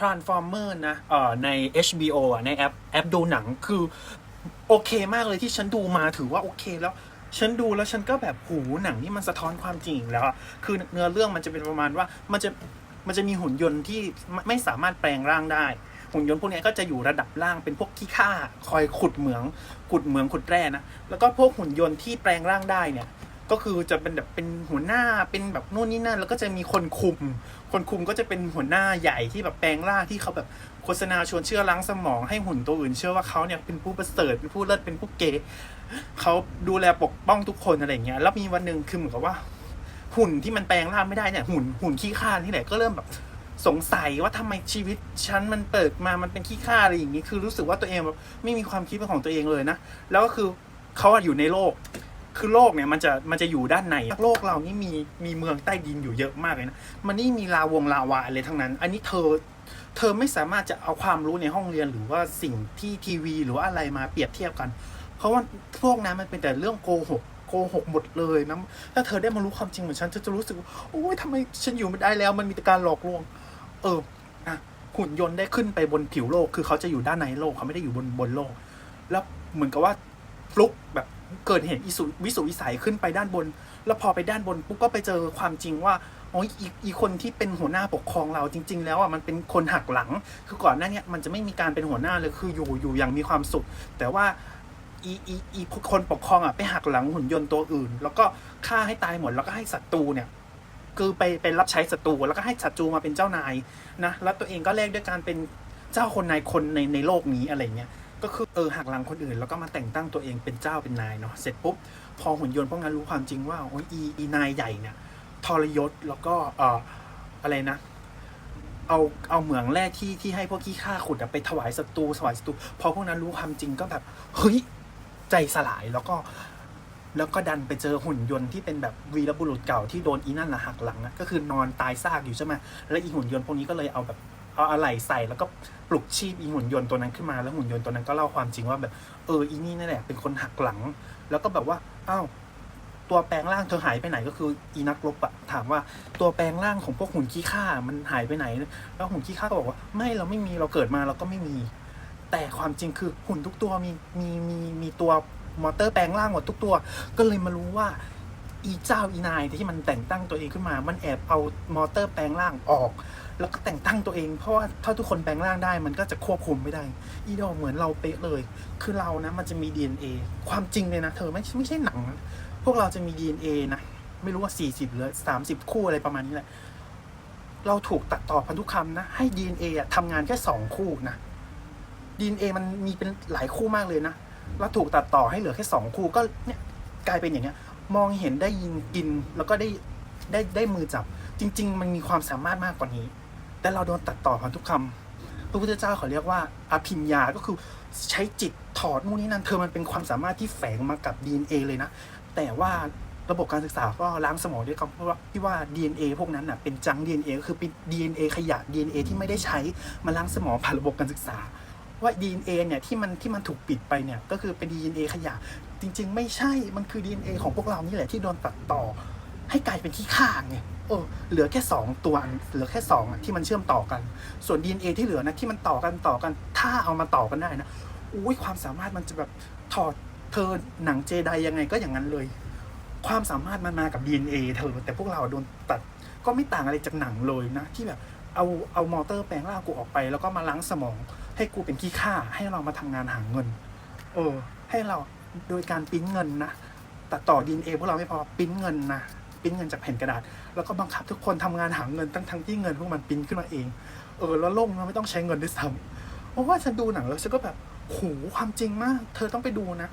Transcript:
Transformer นะเอ่อใน HBO อะในแอปแอปดูหนังคือโอเคมากเลยที่ฉันดูมาถือว่าโอเคแล้วฉันดูแล้วฉันก็แบบหูหนังนี่มันสะท้อนความจริงแล้วคือเนื้อเรื่องมันจะเป็นประมาณว่ามันจะมันจะมีหุ่นยนต์ที่ไม่สามารถแปลงร่างได้ หุ่นยนต์พวกนี้ก็จะอยู่ระดับล่างเป็นพวกขี้ข้าคอยขุดเหมืองขุดเหมืองขุดแร่นะแล้วก็พวกหุ่นยนต์ที่แปลงร่างได้เนี่ย ก็คือจะเป็นแบบเป็นหัวหน้าเป็นแบบนู่นนี่นั่น แล้วก็จะมีคนคุม คนคุมก็จะเป็นหัวหน้าใหญ่ที่แบบแปลงร่างที่เขาแบบโฆษณาชวนเชื่อล้างสมองให้หุ่นตัวอื่น เชื่อว่าเขาเนี่ยเป็นผู้ประเสริฐเป็นผู้เลิศเป็นผู้เก๋เขาดูแลปกป้องทุกคนอะไรเงี้ยแล้วมีวันหนึ่งคือเหมือนกับว่า หุ่นที่มันแปลงร่างไม่ได้เนี่ยหุ่นหุ่นขี้ข้าที่ไหนก็เริ่มแบบสงสัยว่าทำไมชีวิตฉันมันเปิดมา มันเป็นขี้ข้าอะไรอย่างงี้ คือรู้สึกว่าตัวเองแบบไม่มีความคิดเป็นของตัวเองเลยนะ แล้วก็คือเขาอยู่ในโลก คือโลกเนี่ยมันจะมันจะอยู่ด้านในโลกเรานี่มีมีเมืองใต้ดินอยู่เยอะมากเลยนะมันนี่มีลาวงลาวาอะไรทั้งนั้น อันนี้เธอ เธอไม่สามารถจะเอาความรู้ในห้องเรียนหรือว่าสิ่งที่ทีวี หรือว่าอะไรมาเปรียบเทียบกัน เพราะว่าพวกนั้นมันเป็นแต่เรื่องโกหกโกหกหมดเลยนะถ้าเธอได้มารู้ความจริงเหมือนฉันเธอจะรู้สึกว่าโอ้ยทำไมฉันอยู่ไม่ได้แล้ว มันมีแต่การหลอกลวง เอออะหุ่นยนต์ได้ขึ้นไปบนผิวโลก คือเขาจะอยู่ด้านในโลกเขาไม่ได้อยู่บนบนโลก แล้วเหมือนกับว่าฟลุกแบบ เกิดเหตุอิสุวิสุวิสัยขึ้นไปด้านบน แล้วพอไปด้านบนปุ๊บก็ไปเจอความจริงว่าโอ้ยอีอีคนที่เป็นหัวหน้าปกครองเราจริง ๆ แล้วอะมันเป็นคนหักหลัง คือก่อนหน้านี้มันจะไม่มีการเป็นหัวหน้าเลยคืออยู่อยู่อย่างมีความสุข แต่ว่าอีอีอีคนปกครองอะไปหักหลังหุ่นยนต์ตัวอื่น แล้วก็ฆ่าให้ตายหมดแล้วก็ให้ศัตรูเนี่ยคือไปเป็นรับใช้ศัตรูแล้วก็ให้ศัตรูมาเป็นเจ้านายนะแล้วตัวเองก็แลกด้วยการเป็นเจ้าคนนายคนในในโลกนี้อะไรเงี้ย ก็คือเออหักหลังคนอื่น แล้วก็มาแต่งตั้งตัวเองเป็นเจ้าเป็นนายเนาะเสร็จปุ๊บพอหุ่นยนต์พวกนั้นรู้ความจริงว่าโอ้ยอีอีนายใหญ่เนี่ยทรยศแล้วก็เอ่ออะไรนะ เอาเอาเหมืองแร่ที่ที่ให้พวกขี้ข้าขุดอะไปถวายศัตรูถวายศัตรูพอพวกนั้นรู้ความจริงก็แบบเฮ้ยใจสลายแล้วก็แล้วก็ดันไปเจอหุ่นยนต์ที่เป็นแบบวีรบุรุษเก่าที่โดนอีนั่นละหักหลังนะก็คือนอนตายซากอยู่ใช่ไหมแล้วอีหุ่นยนต์พวกนี้ก็เลยเอาแบบ เอาอะไหล่ใส่แล้วก็ปลุกชีพอีหุ่นยนต์ตัวนั้นขึ้นมาแล้วหุ่นยนต์ตัวนั้นก็เล่าความจริงว่าแบบเอออีนี่นั่นแหละเป็นคนหักหลัง แล้วก็แบบว่าอ้าวตัวแปลงร่างเธอหายไปไหนก็คืออีนักรบอะถามว่าตัวแปลงร่างของพวกหุ่นขี้ข้ามันหายไปไหน แล้วหุ่นขี้ข้าก็บอกว่า ไม่เราไม่มีเราเกิดมาเราก็ไม่มี แต่ความจริงคือหุ่นทุกตัวมีมีมีมีตัวมอเตอร์แปลงร่างหมดทุกตัว ก็เลยมารู้ว่าอีเจ้าอีนายที่มันแต่งตั้งตัวเองขึ้นมา มันแอบเอามอเตอร์แปลงร่างออก แล้วก็แต่งตั้งตัวเอง เพราะว่าถ้าทุกคนแปลงร่างได้มันก็จะควบคุมไม่ได้ อีดอกเหมือนเราเป๊ะเลย คือเรานะมันจะมี DNA ความจริงเลยนะ เธอไม่ไม่ใช่หนังนะพวกเราจะมี DNA นะ ไม่รู้ว่า 40 หรือ 30 คู่อะไรประมาณนี้แหละ เราถูกตัดต่อพันธุกรรมนะ ให้ DNA อะทำงานแค่ 2 คู่นะ DNA มันมีเป็นหลายคู่มากเลยนะแล้วถูกตัดต่อให้เหลือแค่สองคู่ก็เนี่ยกลายเป็นอย่างเงี้ย มองเห็นได้ยินกินแล้วก็ได้ได้ได้มือจับ จริง ๆ มันมีความสามารถมากกว่านี้ แต่เราโดนตัดต่อพันธุกรรมพระพุทธเจ้าเขาเรียกว่าอภิญญาก็คือใช้จิตถอดมูนี่นั่นเธอมันเป็นความสามารถที่แฝงมากับ DNA เลยนะ แต่ว่าระบบการศึกษาก็ล้างสมองด้วยคำพูดว่าที่ว่า DNA พวกนั้นน่ะเป็นจัง DNA ก็คือเป็น DNA ขยะ DNA ที่ไม่ได้ใช้มาล้างสมองผ่านระบบการศึกษา ว่า DNA เนี่ยที่มันที่มันถูกปิดไปเนี่ยก็คือเป็น DNA ขยะ จริง ๆ ไม่ใช่มันคือ DNA ของพวกเรานี่แหละที่โดนตัดต่อ ให้กลายเป็นที่ข้างไงเออเหลือแค่2ตัวเหลือแค่2อะที่มันเชื่อมต่อกัน ส่วน DNA ที่เหลือนะที่มันต่อกันต่อกันถ้าเอามาต่อกันได้นะอุ้ยความสามารถมันจะแบบถอดเธอหนังเจไดยังไงก็อย่างนั้นเลย ความสามารถมันมากับ DNA เธอ แต่พวกเราโดนตัดก็ไม่ต่างอะไรจากหนังเลยนะ ที่แบบเอาเอามอเตอร์แปลงร่างกูออกไป แล้วก็มาล้างสมอง ให้กูเป็นขี้ข้าให้เรามาทำงานหาเงิน เออ ให้เราโดยการปิ้นเงินนะแตัดต่อดีเอพวกเราไม่พอปิ้นเงินนะ ปิ้นเงินจากแผ่นกระดาษ แล้วก็บังคับทุกคนทำงานหาเงินทั้งทั้งที่เงินพวกมันปิ้นขึ้นมาเอง เออแล้วโลกมันไม่ต้องใช้เงินด้วยซ้ำเพราะว่าฉันดูหนังแล้วฉันก็แบบโหความจริงมาก เธอต้องไปดูนะ